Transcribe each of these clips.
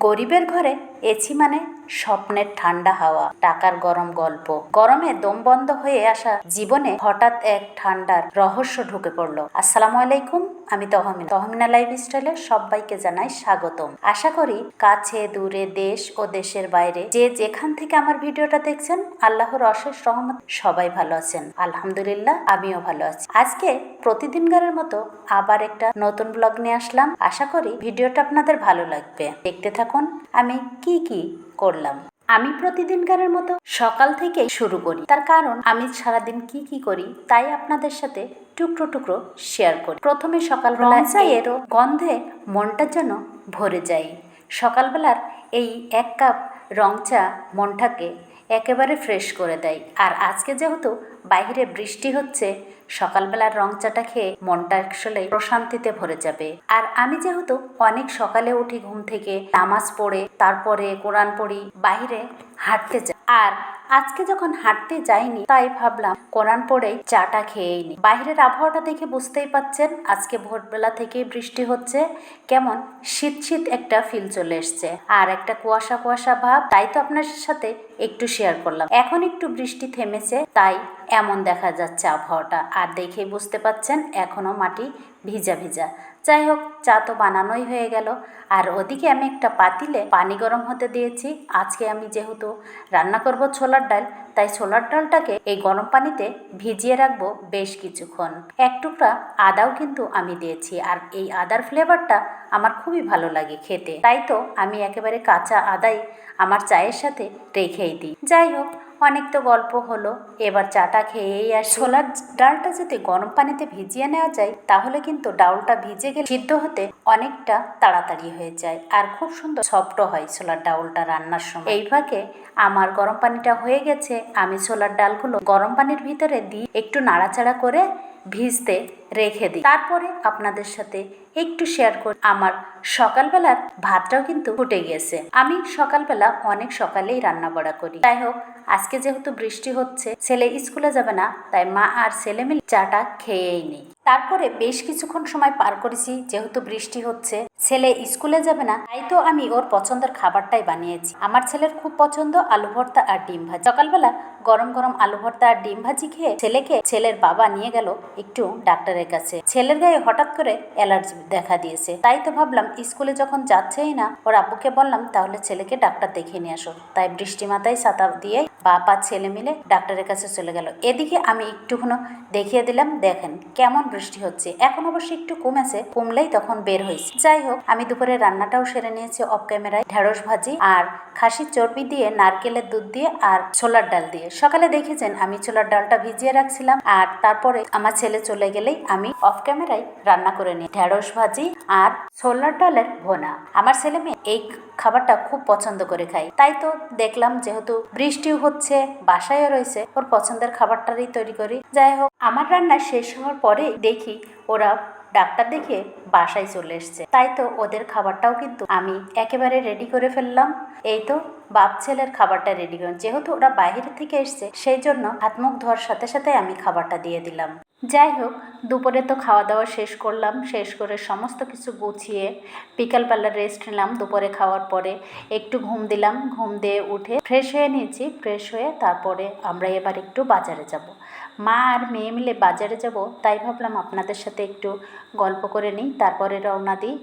গরিবের ঘরে এছি মানে স্বপ্নের ঠান্ডা হাওয়া, টাকার গরম গল্প। গরমে দম বন্ধ হয়ে আসা জীবনে হঠাৎ এক ঠান্ডার রহস্য ঢুকে পড়ল। আসসালামু আলাইকুম, আমি তহমিনা। তহমিনা লাইফ স্টাইলে সবাইকে জানাই স্বাগতম। আশা করি কাছে, দূরে, দেশ ও দেশের বাইরে যে যেখান থেকে আমার ভিডিওটা দেখছেন, আল্লাহর অশেষ রহমত, সবাই ভালো আছেন। আলহামদুলিল্লাহ, আমিও ভালো আছি। আজকে প্রতিদিনকারের মতো আবার একটা নতুন ব্লগ নিয়ে আসলাম। আশা করি ভিডিওটা আপনাদের ভালো লাগবে। দেখতে থাকুন আমি কি কি করলাম? আমি প্রতিদিনকারের মতো সকাল থেকে শুরু করি। তার কারণ আমি সারাদিন কি কি করি তাই আপনাদের সাথে টুকরো টুকরো শেয়ার করি। প্রথমে সকালবেলা এরও গন্ধে মনটা যেন ভরে যায়। সকালবেলার এই এক কাপ রং চা মনটাকে একেবারে ফ্রেশ করে দেয়। আর আজকে যেহেতু বাইরে বৃষ্টি হচ্ছে, সকালবেলার রং চাটা খেয়ে মনটা আসলে প্রশান্তিতে ভরে যাবে। আর আমি যেহেতু অনেক সকালে উঠি ঘুম থেকে, নামাজ পড়ে, তারপরে কোরআন পড়ি, বাইরে হাঁটতে যাই। আর আজকে যখন হাঁটতে যাইনি, তাই ভাবলাম কোরআন পড়েই চাটা খেয়েই নি। বাইরের আবহাওয়াটা দেখে বুঝতেই পাচ্ছেন, আজকে ভোরবেলা থেকে বৃষ্টি হচ্ছে। কেমন? শীত শীত একটা ফিল চলে এসছে। আর একটা কুয়াশা কুয়াশা ভাব, তাই তো আপনার সাথে একটু শেয়ার করলাম। এখন একটু বৃষ্টি থেমেছে, তাই এমন দেখা যাচ্ছে আবহাওয়াটা। আর দেখেই বুঝতে পাচ্ছেন, এখনও মাটি ভিজা ভিজা। যাই হোক চা তো বানানোই হয়ে গেল। আর ওদিকে আমি একটা পাতিলে পানি গরম হতে দিয়েছি। আজকে আমি যেহেতু রান্না করব ছোলার ডাল, তাই ছোলার ডালটাকে এই গরম পানিতে ভিজিয়ে রাখব বেশ কিছুক্ষণ। এক টুকরা আদাও কিন্তু আমি দিয়েছি, আর এই আদার ফ্লেভারটা আমার খুবই ভালো লাগে খেতে। তাই তো আমি একেবারে কাঁচা আদাই আমার চায়ের সাথে রেখেই দিই। যাই হোক অনেক তো গল্প হলো। এবার চাটা খেয়েই আর ছোলার ডালটা যদি গরম পানিতে ভিজিয়ে নেওয়া যায়, তাহলে কিন্তু ডাউলটা ভিজে গেলে সিদ্ধ হতে অনেকটা তাড়াতাড়ি হয়ে যায়। আর খুব সুন্দর সফট হয় ছোলার ডাউলটা রান্নার সময়। এই আমার গরম পানিটা হয়ে গেছে। আমি ছোলার ডালগুলো গরম পানির ভিতরে দিই একটু নাড়াচাড়া করে ভিজতে রেখে দিই। তারপরে আপনাদের সাথে একটু শেয়ার করি। আমার সকালবেলার ভাতটাও কিন্তু ফুটে গিয়েছে। আমি সকালবেলা অনেক সকালেই রান্না বড়া করি। যাই হোক আজকে যেহেতু বৃষ্টি হচ্ছে, ছেলে স্কুলে যাবে না, তাই মা আর ছেলে মিলে চাটা খেয়েই নেই। তারপরে বেশ কিছুক্ষণ সময় পার করেছি, যেহেতু বৃষ্টি হচ্ছে। ছেলে স্কুলে যাবে না, তাই তো আমি ওর পছন্দের খাবারটাই বানিয়েছি। আমার ছেলের খুব পছন্দ আলু ভর্তা আর ডিম ভাজি। সকালবেলা গরম গরম আলু ভর্তা আর ডিম ভাজি খেয়ে ছেলেকে ছেলের বাবা নিয়ে গেল একটু ডাক্তারের কাছে। ছেলের গায়ে হঠাৎ করে অ্যালার্জি দেখা দিয়েছে। তাই তো ভাবলাম, স্কুলে যখন যাচ্ছেই না, ওর আব্বুকে বললাম, তাহলে ছেলেকে ডাক্তার দেখিয়ে নিয়ে আসো। তাই বৃষ্টি মাথায় ছাতা দিয়ে আর ছেলে মিলে ডাক্তারের কাছে চলে গেল। এদিকে আমি একটুখানো দেখিয়ে দিলাম, দেখেন কেমন বৃষ্টি হচ্ছে। এখন অবশ্য একটু কমেছে, কমলেই তখন বের হয়েছে। যাই হোক, আমি দুপুরে রান্নাটাও সেরে নিয়েছি অফ ক্যামেরায়। ঢেঁড়স ভাজি আর খাসির চর্বি দিয়ে, নারকেলের দুধ দিয়ে আর ছোলার ডাল দিয়ে। সকালে দেখেছেন, আমি ছোলার ডালটা ভিজিয়ে রাখছিলাম আর তারপরে আমার ছেলে চলে গেলেই আমি অফ ক্যামেরায় রান্না করে নিই। ঢেঁড়স ভাজি আর ছোলার ডালের ভোনা। আমার ছেলে মেয়ে এই খাবারটা খুব পছন্দ করে খাই। তাই তো দেখলাম যেহেতু বৃষ্টিও হচ্ছে, বাসায়ও রয়েছে, ওর পছন্দের খাবারটারই তৈরি করি। যাই হোক, আমার রান্না শেষ হওয়ার পরে দেখি ওরা ডাক্তার দেখে বাসায় চলে এসছে। তাই তো ওদের খাবারটাও কিন্তু আমি একেবারে রেডি করে ফেললাম। এই তো বাপ ছেলের খাবারটা রেডি করলাম যেহেতু ওরা বাইরে থেকে এসছে, সেই জন্য হাত মুখ ধোয়ার সাথে সাথে আমি খাবারটা দিয়ে দিলাম। যাই হোক, দুপুরে তো খাওয়া দাওয়া শেষ করলাম। শেষ করে সমস্ত কিছু গুছিয়ে বিকালবেলা রেস্ট নিলাম দুপুরে খাওয়ার পরে। একটু ঘুম দিলাম, ঘুম দিয়ে উঠে ফ্রেশ হয়ে নিয়েছি ফ্রেশ হয়ে তারপরে আমরা এবার একটু বাজারে যাব। মা আর মেয়ে মিলে বাজারে যাব, তাই ভাবলাম আপনাদের সাথে একটু গল্প করে নিই, তারপরে রওনা দিই।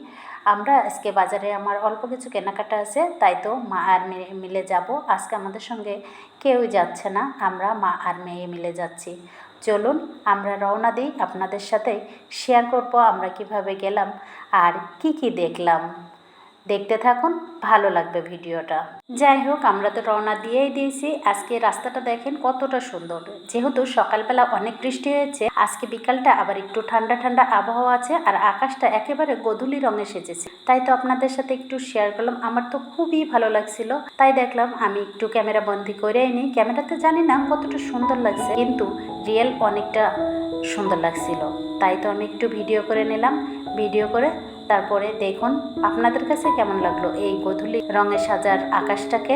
আমরা আজকে বাজারে আমার অল্প কিছু কেনাকাটা আছে, তাই তো মা আর মেয়ে মিলে যাব। আজকে আমাদের সঙ্গে কেউই যাচ্ছে না, আমরা মা আর মেয়ে মিলে যাচ্ছি। চলুন, আমরা রওনা দিই, আপনাদের সাথে শেয়ার করব আমরা কীভাবে গেলাম আর কি কি দেখলাম। দেখতে থাকুন, ভালো লাগবে ভিডিওটা। যাই হোক, আমরা তো রওনা দিয়েই দিয়েছি। আজকে রাস্তাটা দেখেন কতটা সুন্দর। যেহেতু সকালবেলা অনেক বৃষ্টি হয়েছে, আজকে বিকালটা আবার একটু ঠান্ডা ঠান্ডা আবহাওয়া আছে আর আকাশটা একেবারে গধুলি রঙে সেজেছে। তাই তো আপনাদের সাথে একটু শেয়ার করলাম। আমার তো খুবই ভালো লাগছিল। তাই দেখলাম আমি একটু ক্যামেরা বন্দি করে নিই। ক্যামেরাতে জানি না কতটা সুন্দর লাগছে, কিন্তু রিয়েল অনেকটা সুন্দর লাগছিল। তাই তো আমি একটু ভিডিও করে নিলাম। ভিডিও করে তারপরে দেখুন আপনাদের কাছে কেমন লাগল এই গধূলি রঙে সাজার আকাশটাকে?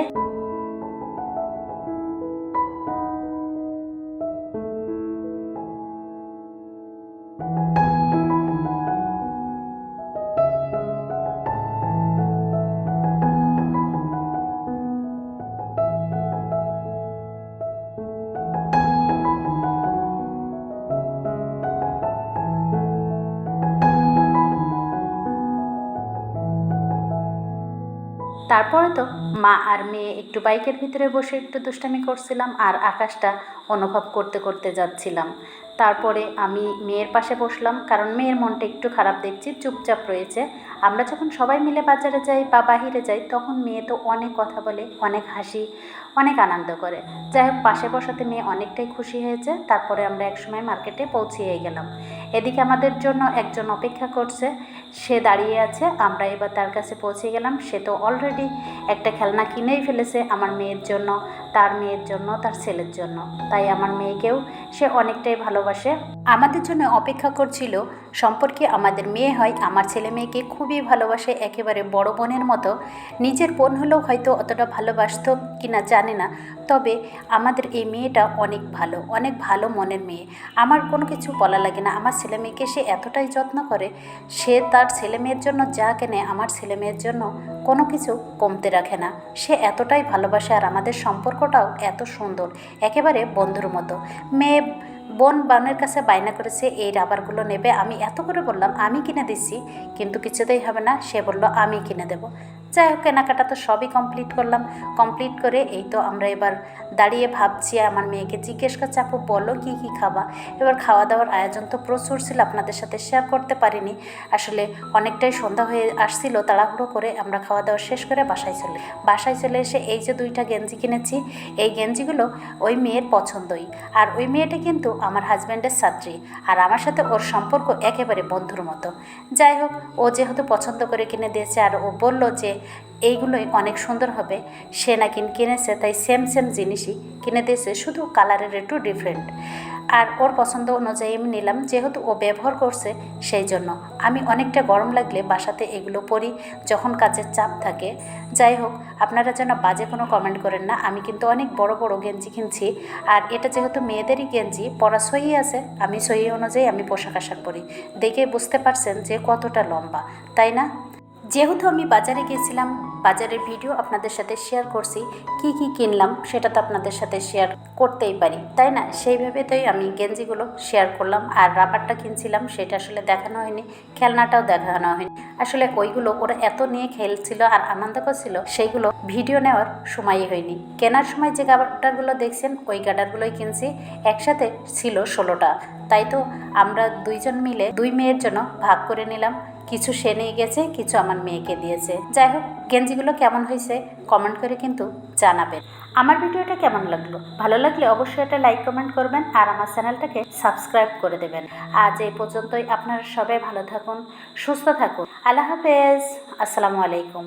তারপরে তো মা আর মেয়ে একটু বাইকের ভিতরে বসে একটু দুষ্টামি করছিলাম আর আকাশটা অনুভব করতে করতে যাচ্ছিলাম। তারপরে আমি মেয়ের পাশে বসলাম, কারণ মেয়ের মনটা একটু খারাপ দেখছি, চুপচাপ রয়েছে। আমরা যখন সবাই মিলে বাজারে যাই বা বাহিরে যাই, তখন মেয়ে তো অনেক কথা বলে, অনেক হাসি, অনেক আনন্দ করে। যাই হোক, পাশে বসাতে মেয়ে অনেকটাই খুশি হয়েছে। তারপরে আমরা একসময় মার্কেটে পৌঁছিয়ে গেলাম। এদিকে আমাদের জন্য একজন অপেক্ষা করছে। সে দাঁড়িয়ে আছে। আমরা এবার তার কাছে পৌঁছে গেলাম। সে তো অলরেডি একটা খেলনা কিনেই ফেলেছে আমার মেয়ের জন্য। তার মেয়ের জন্য, তার ছেলের জন্য। তাই আমার মেয়েকেও সে অনেকটাই ভালোবাসে। আমাদের জন্য অপেক্ষা করছিল, সম্পর্কে আমাদের মেয়ে হয়, আমার ছেলে মেয়েকে খুবই ভালোবাসে, একেবারে বড় বোনের মতো। নিজের বোন হলেও হয়তো অতটা ভালোবাসত কিনা জানে না। তবে আমাদের এই মেয়েটা অনেক ভালো অনেক ভালো মনের মেয়ে। আমার কোনো কিছু বলা লাগে না। আমার ছেলে মেয়েকে সে এতটাই যত্ন করে, সে তার ছেলে মেয়ের জন্য যা কেনে, আমার ছেলে মেয়ের জন্য কোনো কিছু কমতে রাখে না। সে এতটাই ভালোবাসে আর আমাদের সম্পর্কটাও এত সুন্দর, একেবারে বন্ধুর মতো। মেয়ে বোন বানের কাছে বায়না করেছে, এই রাবারগুলো নেবে। আমি এত করে বললাম, আমি কিনে দিচ্ছি। কিন্তু কিছুতেই হবে না। সে বলল, আমি কিনে দেব। যাই হোক, কেনাকাটা তো সবই কমপ্লিট করলাম। কমপ্লিট করে এই তো আমরা এবার দাঁড়িয়ে ভাবছি, আমার মেয়েকে জিজ্ঞেস করছে, আপু, বলো কী কী খাবা? এবার খাওয়া দাওয়ার আয়োজন তো প্রচুর ছিল, আপনাদের সাথে শেয়ার করতে পারিনি। আসলে অনেকটাই সন্ধ্যা হয়ে আসছিল, তাড়াহুড়ো করে আমরা খাওয়া দাওয়া শেষ করে বাসায় চলে বাসায় চলে এসে এই যে দুইটা গেঞ্জি কিনেছি, এই গেঞ্জিগুলো ওই মেয়ের পছন্দই। আর ওই মেয়েটা কিন্তু আমার হাজব্যান্ডের ছাত্রী, আর আমার সাথে ওর সম্পর্ক একেবারে বন্ধুর মতো। যাই হোক, ও যেহেতু পছন্দ করে কিনে দিয়েছে, আর ও বলল যে এইগুলোই অনেক সুন্দর হবে। সে নাকি কিনেছে, তাই সেম সেম জিনিসই কিনে দিয়েছে, শুধু কালারের একটু ডিফারেন্ট আর ওর পছন্দ অনুযায়ী আমি নিলাম, যেহেতু ও ব্যবহার করছে সেই জন্য। আমি অনেকটা গরম লাগলে বাসাতে এগুলো পরি, যখন কাজের চাপ থাকে। যাই হোক, আপনারা যেন বাজে কোনো কমেন্ট করেন না, আমি কিন্তু অনেক বড় বড় গেঞ্জি কিনছি। আর এটা যেহেতু মেয়েদেরই গেঞ্জি, পরা সহি আছে, আমি সহি অনুযায়ী আমি পোশাক আশাক পরি। দেখে বুঝতে পারছেন যে কতটা লম্বা, তাই না? যেহেতু আমি বাজারে গিয়েছিলাম বাজারের ভিডিও আপনাদের সাথে শেয়ার করছি, কি কি কিনলাম সেটা তো আপনাদের সাথে শেয়ার করতেই পারি, তাই না? সেইভাবে তাই আমি গেঞ্জিগুলো শেয়ার করলাম আর রাবারটা কিনছিলাম, সেটা আসলে দেখানো হয়নি, খেলনাটাও দেখানো হয়নি। আসলে ওইগুলো ওরা এত নিয়ে খেলছিল আর আনন্দ করছিল, সেইগুলো ভিডিও নেওয়ার সময়ই হয়নি। কেনার সময় যে গাডারগুলো দেখছেন, ওই গাডারগুলোই কিনছি, একসাথে ছিল ষোলোটা। তাই তো আমরা দুইজন মিলে দুই মেয়ের জন্য ভাগ করে নিলাম কিছু সে নিয়ে গেছে, কিছু আমার মেয়েকে দিয়েছে। যাই হোক, গেঞ্জিগুলো কেমন হয়েছে কমেন্ট করে কিন্তু জানাবেন। আমার ভিডিওটা কেমন লাগল? ভালো লাগলে অবশ্যই এটা লাইক, কমেন্ট করবেন আর আমার চ্যানেলটাকে সাবস্ক্রাইব করে দেবেন। আজ এই পর্যন্তই। আপনারা সবাই ভালো থাকুন, সুস্থ থাকুন। আল্লাহ হাফেজ। আসসালামু আলাইকুম।